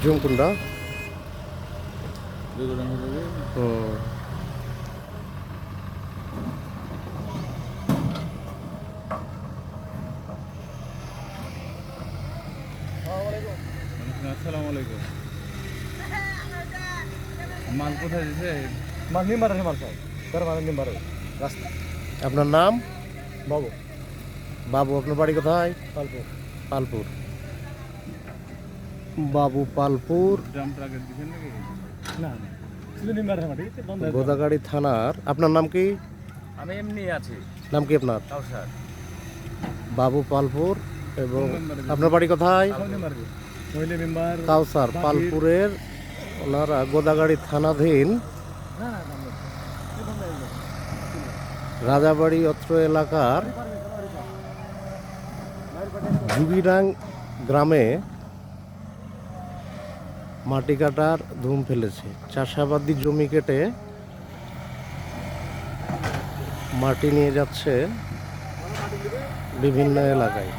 Zoom কোনটা আসসালামু আলাইকুম মাল কোথায় দিছে? মাল নিম্বার আছে মাল তার মানে নিম্বার রাস্তা। আপনার নাম? বাবু। বাবু আপনার বাড়ি কোথায়? পালপুর। পালপুর বাবু পালপুর ড্রাম ট্রাকের দিছেন নাকি না শুধু নিম্বার আছে মাটি বন্ধ আছে। গোদাগাড়ি থানার। আপনার নাম কি? আমি এমনি আছি। নাম কি আপনার? বাবু পালপুর এবং আপনার বাড়ি কোথায়? কাউসার পালপুরের ওনারা গোদাগাড়ি থানাধীন। রাজাবাড়ি অত্র এলাকার জুগিরাং গ্রামে মাটি কাটার ধুম ফেলেছে। চাষাবাদী জমি কেটে মাটি নিয়ে যাচ্ছে বিভিন্ন এলাকায়।